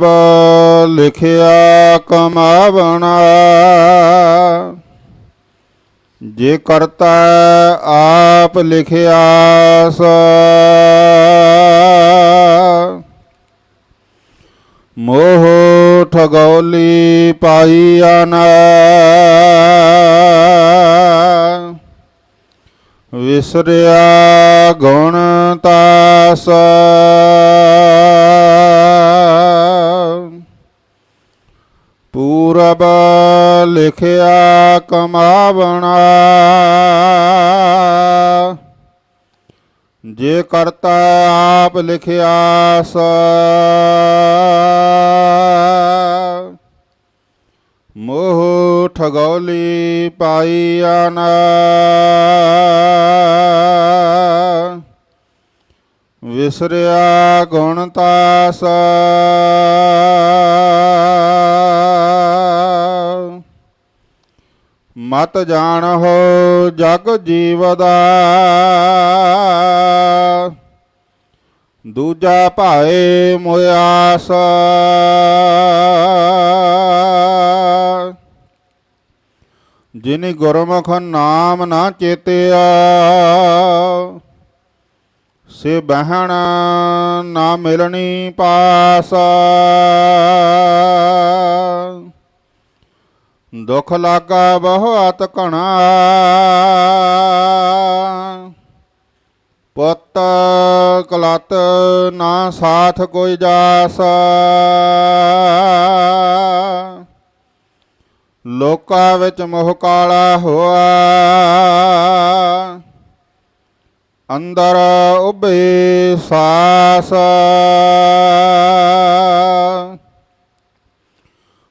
ਪੂਰਬ ਲਿਖਿਆ ਕਮਾਵਣਾ ਜੇ ਕਰਤਾ ਆਪ ਲਿਖਿਆ ਸਾ ਮੋਹ ਠਗੌਲੀ ਪਾਈਆ ਨਾ। ਵਿਸਰਿਆ ਗੁਣ ਤਾਸ। ਪੂਰਬ ਲਿਖਿਆ ਕਮਾਵਣਾ। ਜੇ ਕਰਤਾ ਆਪ ਲਿਖਿਆ ਸ। ਮੋਹ ਠਗੌਲੀ ਪਾਈ ਨਾ ਵਿਸਰਿਆ ਗੁਣ ਤਾਸ। ਮਤ ਜਾਣਹੁ ਜਗ ਜੀਵਦਾ। ਦੂਜਾ ਭਾਏ ਮੁਆਸ ਜਿਨ ਗੁਰਮੁਖ ਨਾਮ ਨਾ ਚੇਤਿਆ, ਸੇ ਬਹਿਣ ਨਾ ਮਿਲਣੀ ਪਾਸ। ਦੁਖ ਲਾਗਾ ਬਹੁਤ ਘਣਾ। ਪੁੱਤ ਕਲਤ ਨਾ ਸਾਥ ਕੋਈ ਜਾਸ। ਲੋਕਾਂ ਵਿੱਚ ਮੋਹ ਕਾਲਾ ਹੋਆ। ਅੰਦਰ ਉਭੇ ਸਾਸ।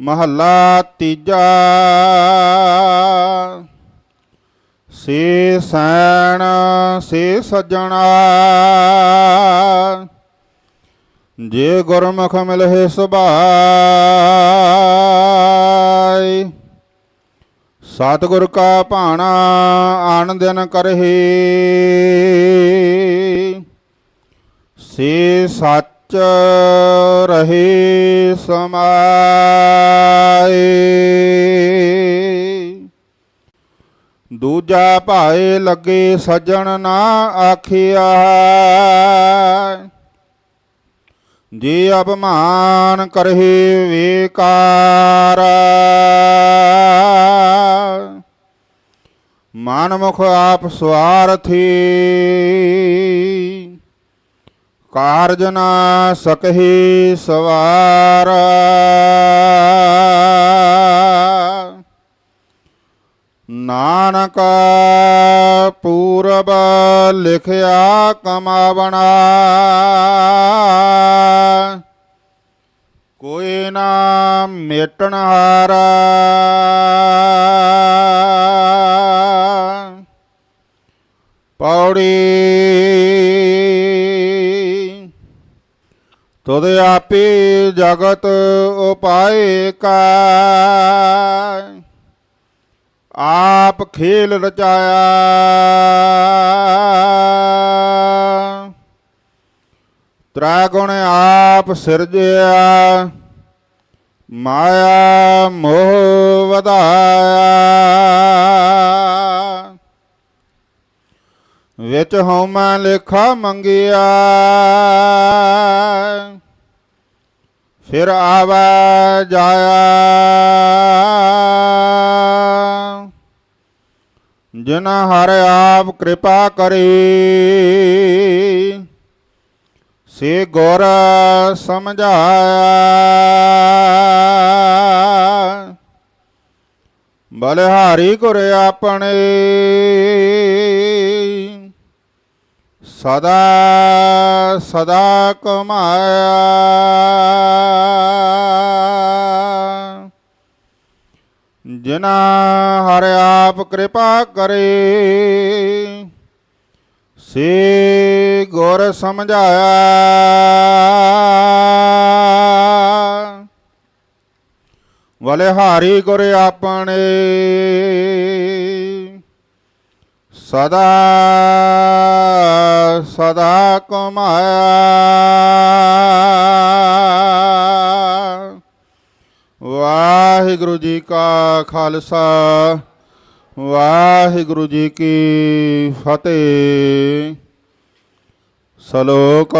ਮਹੱਲਾ ਤੀਜਾ। ਸੇ ਸੈਣ, ਸੇ ਸੱਜਣਾ। ਜੇ ਗੁਰਮੁਖ ਮਿਲਹਿ ਸੁਭਾਈ ਸਤਿਗੁਰ ਕਾ ਭਾਣਾ ਆਨ ਦਿਨ ਕਰਹੀ। ਸੇ ਸੱਚ ਰਹੇ ਸਮਾਏ ਦੂਜਾ ਭਾਏ ਲੱਗੇ ਸੱਜਣ ਨਾ ਆਖਿਆ ਜੇ ਅਪਮਾਨ ਕਰਹਿ ਵਿਕਾਰ ਮਨ ਮੁਖ ਆਪ ਸਵਾਰਥੀ ਕਾਰਜ ਨਾ ਸਕਹੀ ਸਵਾਰ। ਨਾਨਕ ਪੂਰਬ ਲਿਖਿਆ ਕਮਾਵਣਾ। ਕੋਈ ਨਾ ਮੇਟਣ ਹਾਰਾ। ਤੁਧ ਆਪੇ ਜਗਤ ਉਪਾਏ ਕਾ ਆਪ ਖੇਲ ਰਚਾਇਆ। ਤ੍ਰੈ ਗੁਣ ਆਪ ਸਿਰਜਿਆ। ਮਾਇਆ ਮੋਹ ਵਧਾਇਆ। ਵਿੱਚ ਹਉਮੈ ਲੇਖਾ ਮੰਗਿਆ। ਫਿਰ ਆਵਾ ਜਾਇਆ। ਜਿਨ ਹਰ ਆਪ ਕਿਰਪਾ ਕਰੇ ਸੇ ਗੁਰ ਸਮਝਾਇਆ। ਬਲਿਹਾਰੀ ਗੁਰ ਆਪਣੇ ਸਦਾ ਸਦਾ ਕਮਾਇਆ। ਜਿਨਾ ਹਰ ਆਪ ਕਿਰਪਾ ਕਰੇ, ਸੇ ਗੁਰ ਸਮਝਾਇਆ। ਬਲਿਹਾਰੀ ਗੁਰ ਆਪਣੇ, ਸਦਾ ਸਦਾ ਕਮਾਇਆ। ਵਾਹਿਗੁਰੂ ਜੀ ਕਾ ਖਾਲਸਾ, ਵਾਹਿਗੁਰੂ ਜੀ ਕੀ ਫਤਿਹ। ਸ਼ਲੋਕ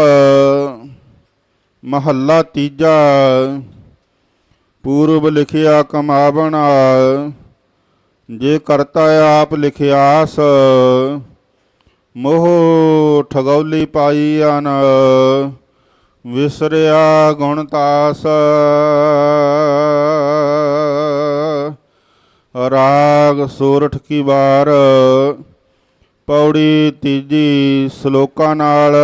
ਮਹੱਲਾ ਤੀਜਾ, ਪੂਰਬ ਲਿਖਿਆ ਕਮਾਵਣਾ। ਜੇ ਕਰਤਾ ਆਪ ਲਿਖਿਆਸ ਮੋਹ ਠਗੌਲੀ ਪਾਈ ਅਨ, ਵਿਸਰਿਆ ਗੁਣ ਤਾਸ। ਰਾਗ ਸੋਰਠ ਕੀ ਵਾਰ, ਪੌੜੀ ਤੀਜੀ ਸ਼ਲੋਕਾਂ ਨਾਲ।